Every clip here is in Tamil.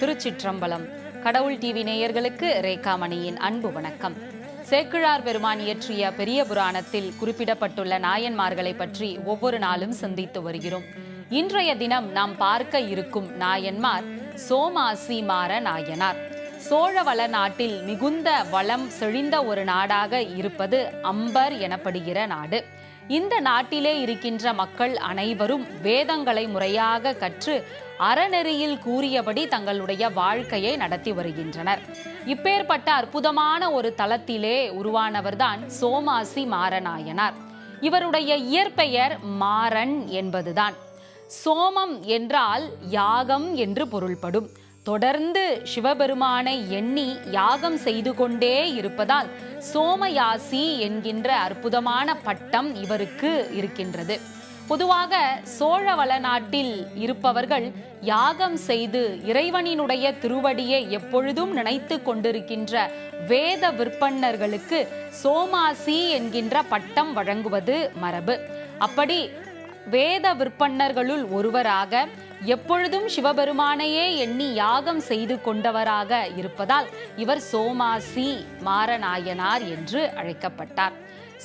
திருச்சிற்றம்பலம். கடவுள் டிவி நேயர்களுக்கு ரேகாமணியின் அன்பு வணக்கம். சேக்கிழார் பெருமான் இயற்றிய பெரிய புராணத்தில் குறிப்பிடப்பட்டுள்ள நாயன்மார்களை பற்றி ஒவ்வொரு நாளும் சிந்தித்து வருகிறோம். இன்றைய தினம் நாம் பார்க்க இருக்கும் நாயன்மார் சோமாசி மாற நாயனார். சோழவள நாட்டில் மிகுந்த வளம் செழிந்த ஒரு நாடாக இருப்பது அம்பர் எனப்படுகிற நாடு. இந்த நாட்டிலே இருக்கின்ற மக்கள் அனைவரும் வேதங்களை முறையாக கற்று அறநெறியில் கூறியபடி தங்களுடைய வாழ்க்கையை நடத்தி வருகின்றனர். இப்பேற்பட்ட அற்புதமான ஒரு தளத்திலே உருவானவர்தான் சோமாசி மாரநாயனார். இவருடைய இயற்பெயர் மாறன் என்பதுதான். சோமம் என்றால் யாகம் என்று பொருள்படும். தொடர்ந்து சிவபெருமானை எண்ணி யாகம் செய்து கொண்டே இருப்பதால் சோமயாசி என்கின்ற அற்புதமான பட்டம் இவருக்கு இருக்கின்றது. பொதுவாக சோழவள நாட்டில் இருப்பவர்கள் யாகம் செய்து இறைவனினுடைய திருவடியை எப்பொழுதும் நினைத்து கொண்டிருக்கின்ற வேத விற்பன்னர்களுக்கு சோமாசி என்கின்ற பட்டம் வழங்குவது மரபு. அப்படி வேத விற்பன்னர்களுள் ஒருவராக எப்பொழுதும் சிவபெருமானையே எண்ணி யாகம் செய்து கொண்டவராக இருப்பதால் இவர் சோமாசி மாரநாயனார் என்று அழைக்கப்பட்டார்.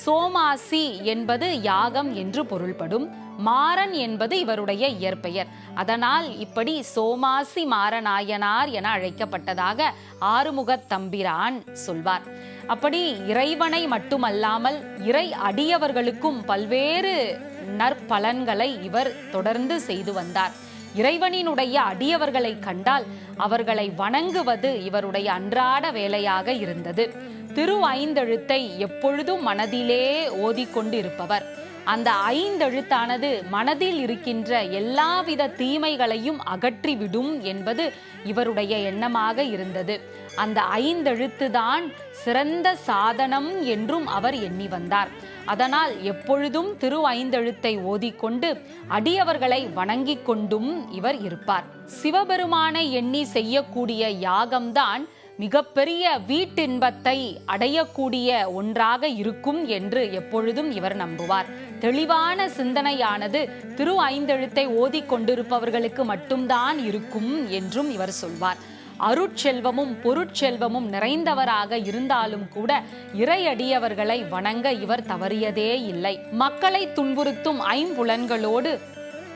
சோமாசி என்பது யாகம் என்று பொருள்படும் மாறன் என்பது இவருடைய இயற்பெயர். அதனால் இப்படி சோமாசி மாரநாயனார் என அழைக்கப்பட்டதாக ஆறுமுகத் தம்பிரான் சொல்வார். அப்படி இறைவனை மட்டுமல்லாமல் இறை அடியவர்களுக்கும் பல்வேறு நற்பலன்களை இவர் தொடர்ந்து செய்து வந்தார். இறைவனினுடைய அடியவர்களை கண்டால் அவர்களை வணங்குவது இவருடைய அன்றாட வேலையாக இருந்தது. திரு ஐந்தெழுத்தை எப்பொழுதும் மனதிலே ஓதிக்கொண்டு இருப்பவர் அந்த ஐந்தெழுத்தானது மனதில் இருக்கின்ற எல்லாவித தீமைகளையும் அகற்றிவிடும் என்பது இவருடைய எண்ணமாக இருந்தது. அந்த ஐந்தெழுத்து தான் சிறந்த சாதனம் என்றும் அவர் எண்ணி வந்தார். அதனால் எப்பொழுதும் திரு ஐந்தெழுத்தை ஓதிக்கொண்டு அடியவர்களை வணங்கிக் கொண்டும் இவர் இருப்பார். சிவபெருமானை எண்ணி செய்யக்கூடிய யாகம்தான் மிகப்பெரிய வீட்டின்பத்தை அடையக்கூடிய ஒன்றாக இருக்கும் என்று எப்பொழுதும் இவர் நம்புவார். தெளிவான சிந்தனையானது திரு ஐந்தெழுத்தை ஓதிக் கொண்டிருப்பவர்களுக்கு மட்டும்தான் இருக்கும் என்றும் இவர் சொல்வார். அருட்செல்வமும் பொருட்செல்வமும் நிறைந்தவராக இருந்தாலும் கூட இறையடியவர்களை வணங்க இவர் தவறியதே இல்லை. மக்களை துன்புறுத்தும் ஐம்புலன்களோடு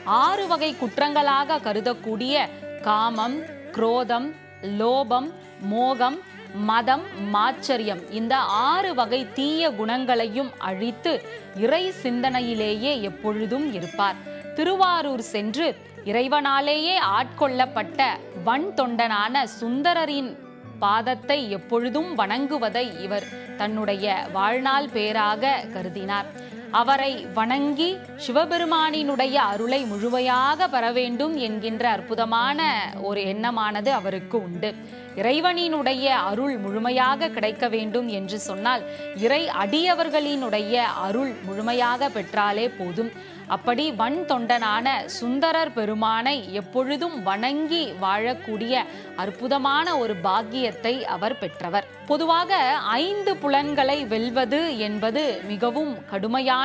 ஆறு வகை குற்றங்களாக கருதக்கூடிய காமம் குரோதம் லோபம் மோகம் மதம் மாச்சரியம் இந்த ஆறு வகை தீய குணங்களையும் அழித்து இறை சிந்தனையிலேயே எப்பொழுதும் இருப்பார். திருவாரூர் சென்று இறைவனாலேயே ஆட்கொள்ளப்பட்ட வன் தொண்டனான சுந்தரரின் பாதத்தை எப்பொழுதும் வணங்குவதை இவர் தன்னுடைய வாழ்நாள் பேராக கருதினார். அவரை வணங்கி சிவபெருமானினுடைய அருளை முழுமையாக பெற வேண்டும் என்கின்ற அற்புதமான ஒரு எண்ணமானது அவருக்கு உண்டு. இறைவனினுடைய அருள் முழுமையாக கிடைக்க வேண்டும் என்று சொன்னால் இறை அடியவர்களினுடைய அருள் முழுமையாக பெற்றாலே போதும். அப்படி வன் தொண்டனான சுந்தரர் பெருமானை எப்பொழுதும் வணங்கி வாழக்கூடிய அற்புதமான ஒரு பாக்கியத்தை அவர் பெற்றவர். பொதுவாக ஐந்து புலன்களை வெல்வது என்பது மிகவும் கடுமையான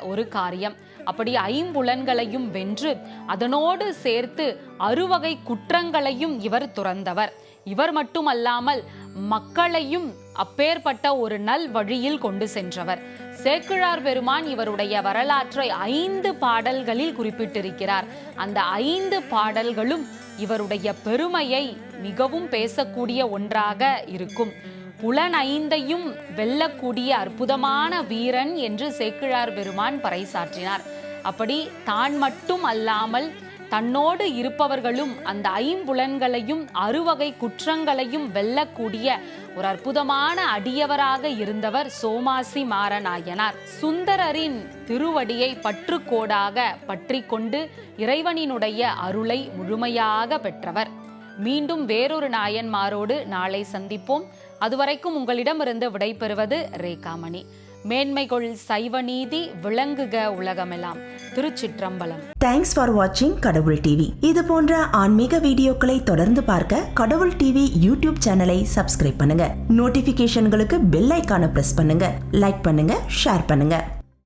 ஒரு காரியம். அப்படி ஐம்புலன்களையும் வென்று அதனோடு சேர்த்து அறுவகை குற்றங்களையும் இவர் துறந்தவர். இவர் மட்டுமல்லாமல் மக்களையும் அப்பேற்பட்ட ஒரு நல் வழியில் கொண்டு சென்றவர். சேக்கிழார் பெருமான் இவருடைய வரலாற்றை ஐந்து பாடல்களில் குறிப்பிட்டிருக்கிறார். அந்த ஐந்து பாடல்களும் இவருடைய பெருமையை மிகவும் பேசக்கூடிய ஒன்றாக இருக்கும். புலனைந்தையும் வெல்லக்கூடிய அற்புதமான வீரன் என்று சேக்கிழார் பெருமான் பறைசாற்றினார். அப்படி தான் மட்டும் அல்லாமல் தன்னோடு இருப்பவர்களும் அந்த ஐம்புலன்களையும் அறுவகை குற்றங்களையும் வெல்லக்கூடிய ஒரு அற்புதமான அடியவராக இருந்தவர் சோமாசி மாரநாயனார். சுந்தரரின் திருவடியை பற்றுக்கோடாக பற்றி கொண்டு இறைவனினுடைய அருளை முழுமையாக பெற்றவர். மீண்டும் வேறொரு நாயன்மாரோடு நாளை சந்திப்போம். அதுவரைக்கும் உங்களிடமிருந்து விடைபெறுவது ரேகாமணி. மேன்மைகொள் சைவ நீதி விளங்குக உலகமெல்லாம் திருச்சிற்றம்பலம். தேங்க்ஸ் ஃபார் வாட்சிங் கடவுள் டிவி இது போன்ற ஆன்மீக வீடியோக்களை தொடர்ந்து பார்க்க கடவுள் டிவி யூடியூப் சேனலை சப்ஸ்கிரைப் பண்ணுங்க. நோட்டிபிகேஷன்களுக்கு பெல் ஐக்கான பிரஸ் பண்ணுங்க. லைக் பண்ணுங்க ஷேர் பண்ணுங்க.